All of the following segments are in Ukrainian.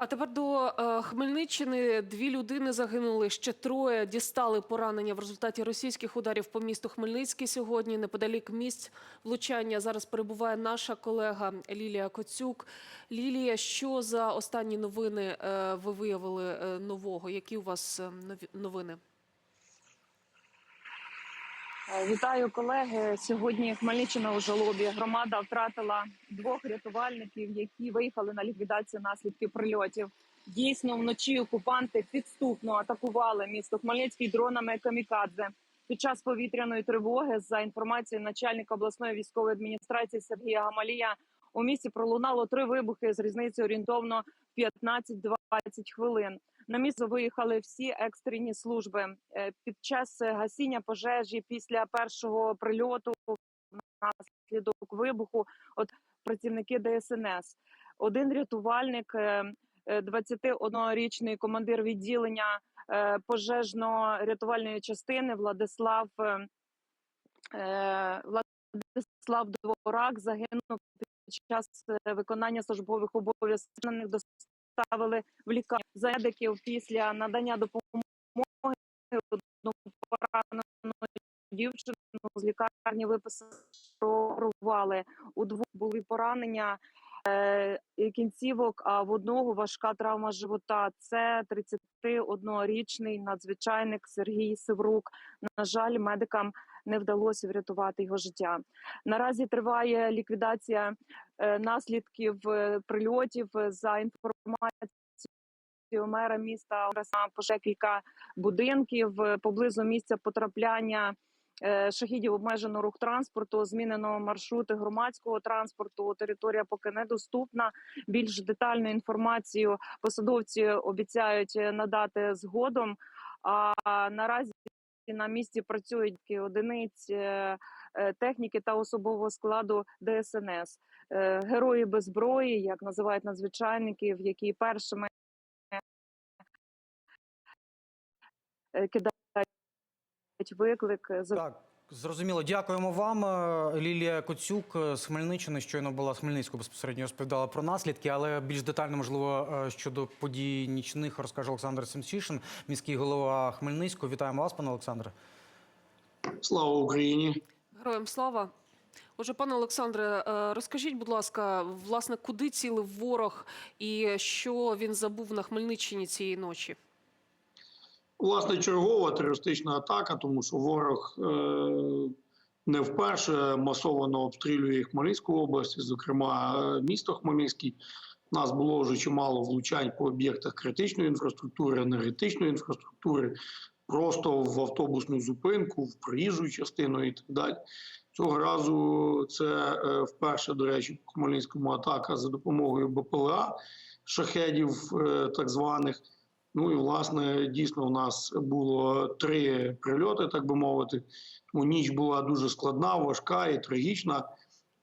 А тепер до е, Хмельниччини дві людини загинули. Ще троє дістали поранення в результаті російських ударів по місту Хмельницький сьогодні. Неподалік місць влучання зараз перебуває наша колега Лілія Коцюк. Лілія, що за останні новини е, ви виявили е, нового? Які у вас нові- новини? Е, Вітаю колеги. Сьогодні Хмельниччина у жалобі. Громада втратила двох рятувальників, які виїхали на ліквідацію наслідків прильотів. Дійсно, вночі окупанти підступно атакували місто Хмельницький дронами камікадзе. Під час повітряної тривоги, за інформацією начальника обласної військової адміністрації Сергія Гамалія, у місті пролунало три вибухи з різницею орієнтовно 15-20 хвилин. На місце виїхали всі екстрені служби Е, під час е, гасіння пожежі після першого прильоту внаслідок вибуху. От працівники ДСНС, один рятувальник, е, е, 21-річний командир відділення е, пожежно-рятувальної частини Владислав е, е, Владислав Дворак загинув під час е, виконання службових обов'язків. Доставили в лікарню Зедиків після надання допомоги поранену дівчину з лікарні виписали. У двох були поранення е, кінцівок, а в одного важка травма живота. Це 31-річний надзвичайник Сергій Севрук. На жаль, медикам не вдалося врятувати його життя. Наразі триває ліквідація е, наслідків е, прильотів за інформацією мера міста пожеж кілька будинків е, поблизу місця потрапляння е, шахідів обмежено рух транспорту, змінено маршрути громадського транспорту. Територія поки недоступна. Більш детальну інформацію посадовці обіцяють е, надати згодом. А наразі на місці працюють одиниць е, е, техніки та особового складу ДСНС. Е, Герої без зброї, як називають надзвичайників, які першими кидають виклик за Так, зрозуміло. Дякуємо вам. Е, Лілія Коцюк е, з Хмельниччини щойно була з Хмельницького безпосередньо розповідала про наслідки, але більш детально, можливо, е, щодо подій нічних розкаже Олександр Семсішин, міський голова Хмельницького. Вітаємо вас, пане Олександре. Слава Україні! Героям слава. Отже, пане Олександре, розкажіть, будь ласка, власне, куди цілив ворог і що він забув на Хмельниччині цієї ночі? Власне, чергова терористична атака, тому що ворог е- не вперше масово обстрілює Хмельницьку область, зокрема місто Хмельницький. У нас було вже чимало влучань по об'єктах критичної інфраструктури, енергетичної інфраструктури, просто в автобусну зупинку, в проїжджу частину і так далі. Цього разу це е, вперше, до речі, по Хмельницькому атака за допомогою БПЛА шахедів, е, так званих. Ну і власне дійсно у нас було три прильоти, так би мовити. Тому ніч була дуже складна, важка і трагічна.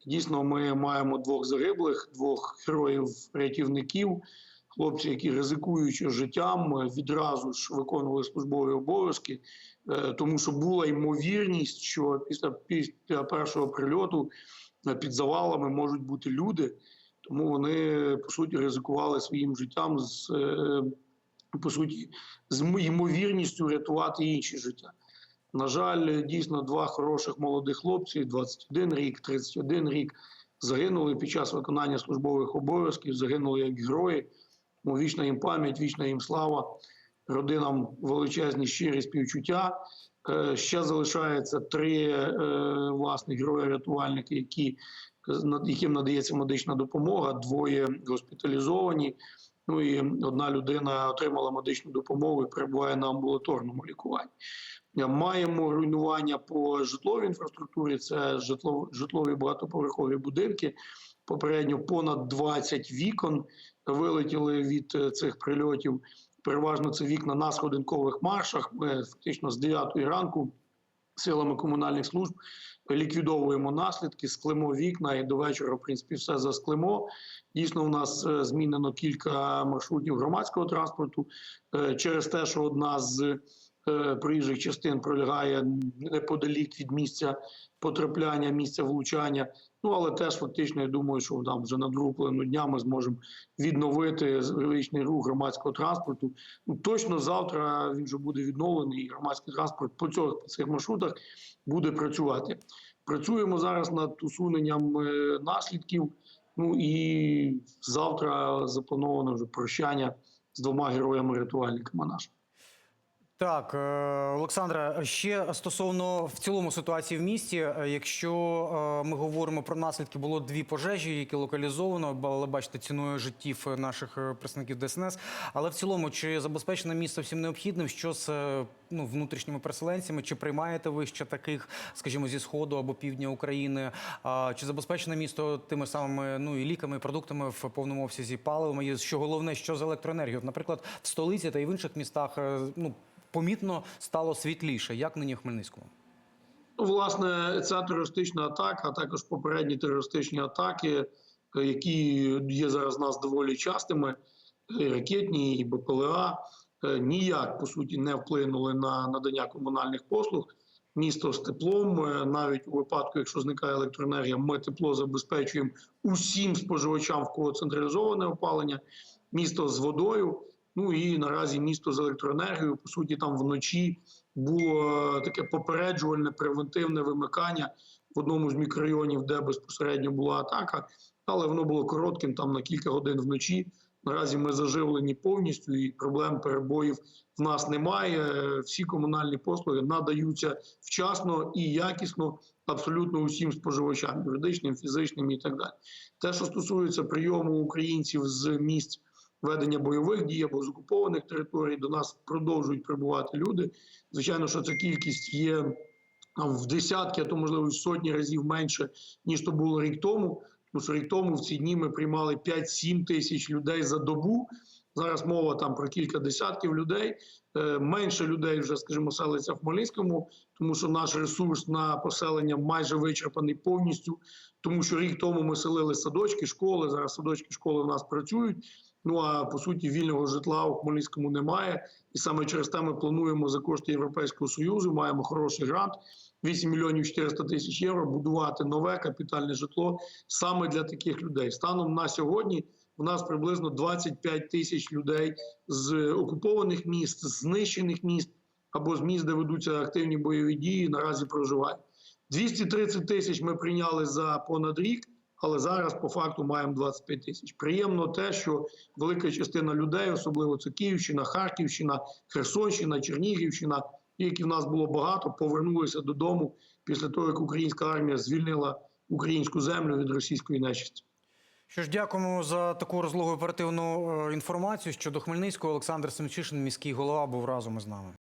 Дійсно, ми маємо двох загиблих, двох героїв-рятівників, хлопці, які ризикуючи життям, відразу ж виконували службові обов'язки, Е, тому що була ймовірність, що після, після першого прильоту е, під завалами можуть бути люди. Тому вони по суті ризикували своїм життям з е, по суті з ймовірністю рятувати інші життя. На жаль, дійсно два хороших молодих хлопці, 21 рік, 31 рік, загинули під час виконання службових обов'язків, загинули як герої. Вічна їм пам'ять, вічна їм слава, родинам величезні щирі співчуття. Е, Ще залишається три е, власне герої-рятувальники, які яким надається медична допомога. Двоє госпіталізовані. Ну і одна людина отримала медичну допомогу і перебуває на амбулаторному лікуванні. Е, Маємо руйнування по житловій інфраструктурі. Це житло, житлові багатоповерхові будинки. Попередньо понад 20 вікон вилетіли від е, цих прильотів. Переважно це вікна на сходинкових маршах. Ми фактично з 9 ранку силами комунальних служб ліквідовуємо наслідки, склемо вікна і до вечора, в принципі, все засклемо. Дійсно, у нас е, змінено кілька маршрутів громадського транспорту е, через те, що одна з проїжджих частин пролягає неподалік від місця потрапляння, місця влучання. Ну але теж фактично я думаю, що там вже на другу половину дня ми зможемо відновити величний рух громадського транспорту. Ну точно завтра він вже буде відновлений, і громадський транспорт по цьому по цих маршрутах буде працювати. Працюємо зараз над усуненням е, наслідків. Ну і завтра заплановано вже прощання з двома героями-рятувальниками нашими. Так, е, Олександра, ще стосовно в цілому ситуації в місті, е, якщо е, ми говоримо про наслідки, було дві пожежі, які локалізовано, але бачите, ціною життів наших представників ДСНС. Але в цілому, чи забезпечено місто всім необхідним? Що з ну, внутрішніми переселенцями? Чи приймаєте ви ще таких, скажімо, зі сходу або півдня України? Чи забезпечено місто тими самими ну і ліками, і продуктами в повному обсязі паливами? І що головне, що з електроенергією? Наприклад, в столиці та й в інших містах ну помітно стало світліше. Як нині в Хмельницькому? Власне, ця терористична атака, а також попередні терористичні атаки, які є зараз у нас доволі частими, ракетні і БПЛА, е, ніяк по суті не вплинули на надання комунальних послуг. Місто з теплом, е, навіть у випадку, якщо зникає електроенергія, ми тепло забезпечуємо усім споживачам, в кого централізоване опалення, місто з водою. Ну і наразі місто з електроенергією. По суті, там вночі було е, таке попереджувальне превентивне вимикання в одному з мікрорайонів, де безпосередньо була атака, але воно було коротким, там на кілька годин вночі. Наразі ми заживлені повністю, і проблем перебоїв в нас немає. Всі комунальні послуги надаються вчасно і якісно абсолютно усім споживачам, юридичним, фізичним і так далі. Те, що стосується прийому українців з місць ведення бойових дій або з окупованих територій, до нас продовжують прибувати люди. Звичайно, що ця кількість є в десятки, а то можливо в сотні разів менше, ніж то було рік тому. Тому що рік тому в ці дні ми приймали 5-7 тисяч людей за добу. Зараз мова там про кілька десятків людей. Е, Менше людей вже, скажімо, селиться в Хмельницькому, тому що наш ресурс на поселення майже вичерпаний повністю. Тому що рік тому ми селили садочки, школи. Зараз садочки, школи в нас працюють. Ну а по суті, вільного житла у Хмельницькому немає. І саме через те ми плануємо за кошти Європейського союзу. Маємо хороший грант. 8 мільйонів 400 тисяч євро будувати нове капітальне житло саме для таких людей. Станом на сьогодні у нас приблизно 25 тисяч людей з окупованих міст, з знищених міст або з міст, де ведуться активні бойові дії, наразі проживають. 230 тисяч ми прийняли за понад рік, але зараз по факту маємо 25 тисяч. Приємно те, що велика частина людей, особливо це Київщина, Харківщина, Херсонщина, Чернігівщина, які в нас було багато, повернулися додому після того, як українська армія звільнила українську землю від російської нечисті. Що ж, дякуємо за таку розлогу оперативну е, інформацію щодо Хмельницького. Олександр Семчишин, міський голова, був разом із нами.